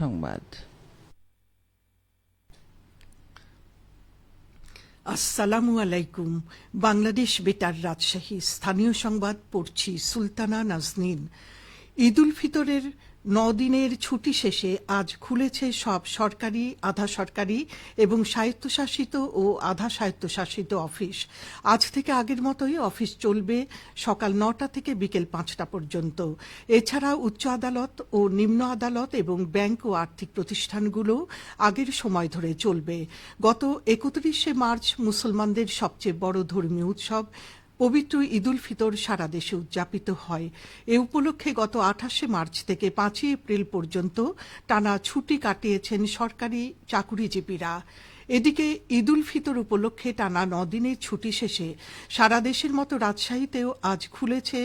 সংবাদ। আসসালামু আলাইকুম। বাংলাদেশ বেতার রাজশাহী স্থানীয় সংবাদ পড়ছি সুলতানা নাজনীন। ঈদ উল ফিতরের দিনের ছুটি শেষে আজ খুলেছে সব সরকারি, আধা সরকারি এবং স্বায়ত্তশাসিত ও আধা স্বায়ত্তশাসিত অফিস। আজ থেকে আগের মতোই অফিস চলবে সকাল নটা থেকে বিকেল পাঁচটা পর্যন্ত। এছাড়া উচ্চ আদালত ও নিম্ন আদালত এবং ব্যাংক ও আর্থিক প্রতিষ্ঠানগুলো আগের সময় ধরে চলবে। গত একত্রিশে মার্চ মুসলমানদের সবচেয়ে বড় ধর্মীয় উৎসব পবিত্র ঈদুল ফিতর সারা দেশে উদযাপিত হয়। এ উপলক্ষে গত আঠাশে মার্চ থেকে পাঁচই এপ্রিল পর্যন্ত টানা ছুটি কাটিয়েছেন সরকারি চাকুরিজীবীরা। এদিকে ঈদুল ফিতর উপলক্ষে টানা নদিনের ছুটি শেষে সারা দেশের মতো রাজশাহীতেও আজ খুলেছে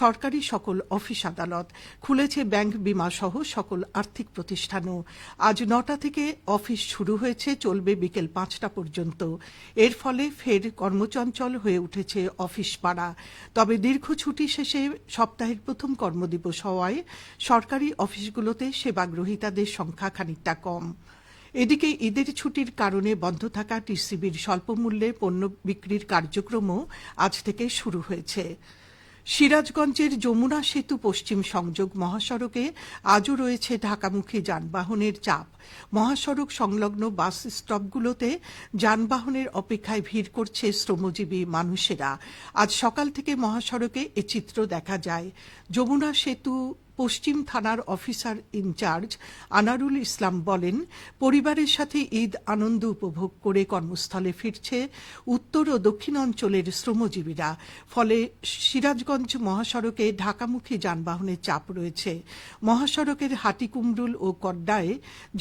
সরকারি সকল অফিস আদালত, খুলেছে ব্যাংক বিমা সহ সকল আর্থিক প্রতিষ্ঠানও। আজ নটা থেকে অফিস শুরু হয়েছে, চলবে বিকেল পাঁচটা পর্যন্ত। এর ফলে ফের কর্মচঞ্চল হয়ে উঠেছে অফিস পাড়া। তবে দীর্ঘ ছুটি শেষে সপ্তাহের প্রথম কর্মদিবস হওয়ায় সরকারি অফিসগুলোতে সেবাগ্রহীতাদের সংখ্যা খানিকটা কম। এদিকে ঈদের ছুটির কারণে বন্ধ থাকা টিসিবির স্বল্পমূল্যে পণ্য বিক্রির কার্যক্রমও আজ থেকে শুরু হয়েছে। সিরাজগঞ্জের যমুনা সেতু পশ্চিম সংযোগ মহাসড়কে আজও রয়েছে ঢাকামুখী যানবাহনের চাপ। মহাসড়ক সংলগ্ন বাস স্টপগুলোতে যানবাহনের অপেক্ষায় ভিড় করছে শ্রমজীবী মানুষেরা। আজ সকাল থেকে মহাসড়কে এ চিত্র দেখা যায়। যমুনা সেতু পশ্চিম থানার অফিসার ইনচার্জ আনারুল ইসলাম বলেন, পরিবারের সাথে ঈদ আনন্দ উপভোগ করে কর্মস্থলে ফিরছে উত্তর ও দক্ষিণ অঞ্চলের শ্রমজীবীরা। ফলে সিরাজগঞ্জ মহাসড়কে ঢাকামুখী যানবাহনের চাপ রয়েছে। মহাসড়কের হাটিকুমরুল ও কড্ডায়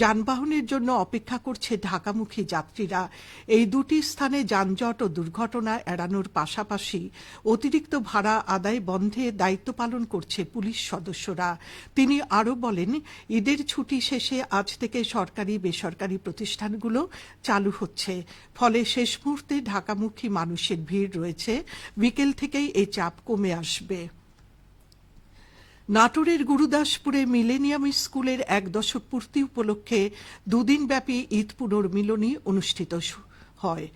যানবাহনের জন্য অপেক্ষা করছে ঢাকামুখী যাত্রীরা। এই দুটি স্থানে যানজট ও দুর্ঘটনা এড়ানোর পাশাপাশি অতিরিক্ত ভাড়া আদায় বন্ধে দায়িত্ব পালন করছে পুলিশ সদস্যরা। তিনি আরও বলেন, ঈদের ছুটি শেষে আজ থেকে সরকারি, বেসরকারি প্রতিষ্ঠানগুলো চালু হচ্ছে। ফলে শেষ মুহূর্তে ঢাকামুখী মানুষের ভিড় রয়েছে। বিকেল থেকেই এই চাপ কমে আসবে। নাটোরের গুরুদাসপুরে মিলেনিয়াম স্কুলের এক দশক পূর্তি উপলক্ষে দুদিনব্যাপী ঈদ পুনর্মিলনী অনুষ্ঠিত হয়।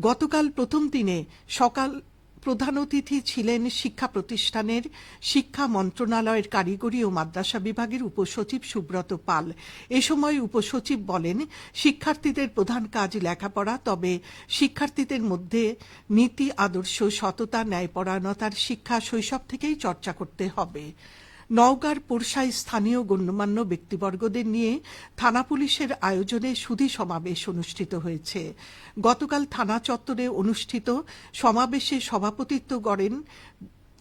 গতকাল প্রথম দিনে সকাল প্রধান অতিথি ছিলেন শিক্ষা প্রতিষ্ঠানের শিক্ষা মন্ত্রণালয়ের কারিগরি ও মাদ্রাসা বিভাগের উপসচিব সুব্রত পাল। এ সময় উপসচিব বলেন, শিক্ষার্থীদের প্রধান কাজ লেখাপড়া, তবে শিক্ষার্থীদের মধ্যে নীতি, আদর্শ, সততা, ন্যায়পরায়ণতার শিক্ষা শৈশব থেকেই চর্চা করতে হবে। নওগাঁর পোরশায় স্থানীয় গণ্যমান্য ব্যক্তিবর্গদের নিয়ে থানা পুলিশের আয়োজনে সুধী সমাবেশ অনুষ্ঠিত হয়েছে। গতকাল থানা চত্বরে অনুষ্ঠিত সমাবেশে সভাপতিত্ব করেন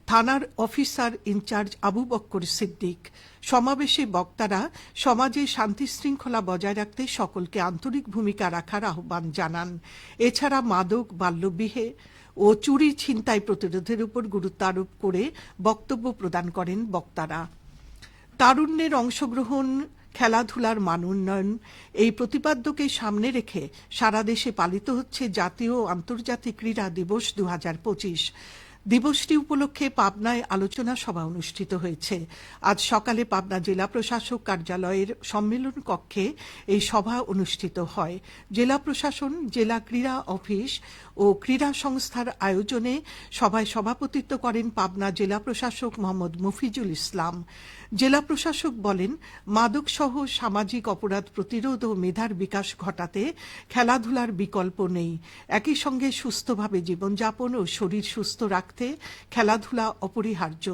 থানার officer in charge Abu Bakkar Siddique. সমাবেশে বক্তারা সমাজে শান্তি শৃঙ্খলা বজায় রাখতে সকলকে আন্তরিক ভূমিকা রাখার আহ্বান জানান। এছাড়া মাদক, বাল্যবিহে ও চুরি ছিনতাই প্রতিরোধের উপর গুরুত্ব আরোপ করে বক্তব্য প্রদান করেন বক্তারা। তারুণ্যের অংশগ্রহণ, খেলাধুলার মান উন্নয়ন, এই প্রতিপাদ্যকে সামনে রেখে সারা দেশে পালিত হচ্ছে জাতীয় আন্তর্জাতিক ক্রীড়া দিবস দু হাজার পঁচিশ। দিবসটি উপলক্ষে পাবনায় আলোচনা সভা অনুষ্ঠিত হয়েছে। আজ সকালে পাবনা জেলা প্রশাসক কার্যালয়ের সম্মেলন কক্ষে এই সভা অনুষ্ঠিত হয়। জেলা প্রশাসন, জেলা ক্রীড়া অফিস ও ক্রীড়া সংস্থার আয়োজনে সভায় সভাপতিত্ব করেন পাবনা জেলা প্রশাসক মোহাম্মদ মফিজুল ইসলাম। জেলা প্রশাসক বলেন, মাদকসহ সামাজিক অপরাধ প্রতিরোধ ও মেধার বিকাশ ঘটাতে খেলাধুলার বিকল্প নেই। একই সঙ্গে সুস্থভাবে জীবনযাপন ও শরীর সুস্থ রাখতে খেলাধুলা অপরিহার্য।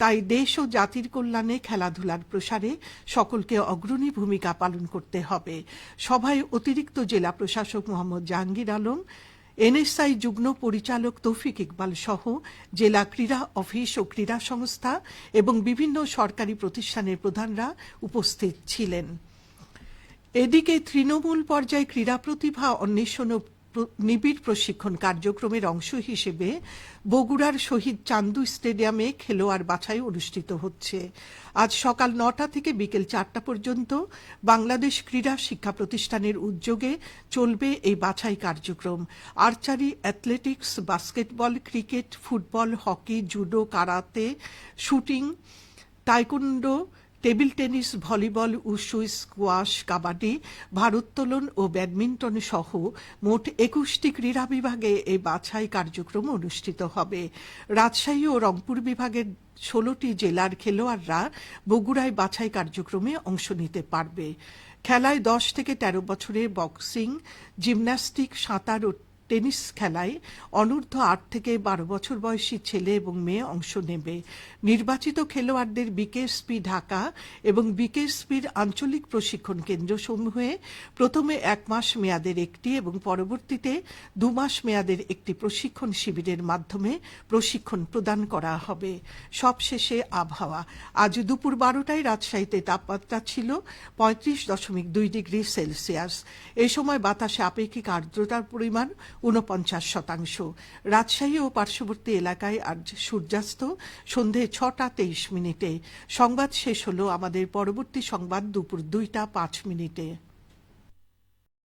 তাই দেশ ও জাতির কল্যাণে খেলাধুলার প্রসারে সকলকে অগ্রণী ভূমিকা পালন করতে হবে। সভায় অতিরিক্ত জেলা প্রশাসক মোহাম্মদ জাহাঙ্গীর আলম, এনএসআই যুগ্ম পরিচালক তৌফিক ইকবাল সহ জেলা ক্রীড়া অফিস ও ক্রীড়া সংস্থা এবং বিভিন্ন সরকারি প্রতিষ্ঠানের প্রধানরা উপস্থিত ছিলেন। এদিকে তৃণমূল পর্যায়ে ক্রীড়া প্রতিভা অন্বেষণ নিবিড় প্রশিক্ষণ কার্যক্রমের অংশ হিসেবে বগুড়ার শহীদ চান্দু স্টেডিয়ামে খেলোয়াড় বাছাই অনুষ্ঠিত হচ্ছে। আজ সকাল নটা থেকে বিকেল চারটা পর্যন্ত বাংলাদেশ ক্রীড়া শিক্ষা প্রতিষ্ঠানের উদ্যোগে চলবে এই বাছাই কার্যক্রম। Archery, athletics, basketball, cricket, football, hockey, judo, karate, shooting, taekwondo table tennis, volleyball, wushu, squash, kabaddi, ভারোত্তোলন ও ব্যাডমিন্টন সহ মোট একুশটি ক্রীড়া বিভাগে এই বাছাই কার্যক্রম অনুষ্ঠিত হবে। রাজশাহী ও রংপুর বিভাগের ষোলোটি জেলার খেলোয়াড়রা বগুড়ায় বাছাই কার্যক্রমে অংশ নিতে পারবে। খেলায় দশ থেকে ১৩ বছরের বক্সিং, জিমন্যাস্টিক, সাঁতার ও টেনিস খেলায় অনূর্ধ্ব আট থেকে বারো বছর বয়সী ছেলে এবং মেয়ে অংশ নেবে। নির্বাচিত খেলোয়াড়দের বিকেএসপি ঢাকা এবং বিকেএসপির আঞ্চলিক প্রশিক্ষণ কেন্দ্রসমূহে প্রথমে এক মাস মেয়াদের একটি এবং পরবর্তীতে দু মাস মেয়াদের একটি প্রশিক্ষণ শিবিরের মাধ্যমে প্রশিক্ষণ প্রদান করা হবে। সবশেষে আবহাওয়া। আজ দুপুর বারোটায় রাজশাহীতে তাপমাত্রা ছিল পঁয়ত্রিশ দশমিক দুই ডিগ্রি সেলসিয়াস। এ সময় বাতাসে আপেক্ষিক আর্দ্রতার পরিমাণ ঊনপঞ্চাশ শতাংশ। রাজশাহী ও পার্শ্ববর্তী এলাকায় আজ সূর্যাস্ত, সন্ধে ছটা তেইশ মিনিটে। সংবাদ শেষ হল আমাদের পরবর্তী সংবাদ দুপুর দুইটা পাঁচ মিনিটে।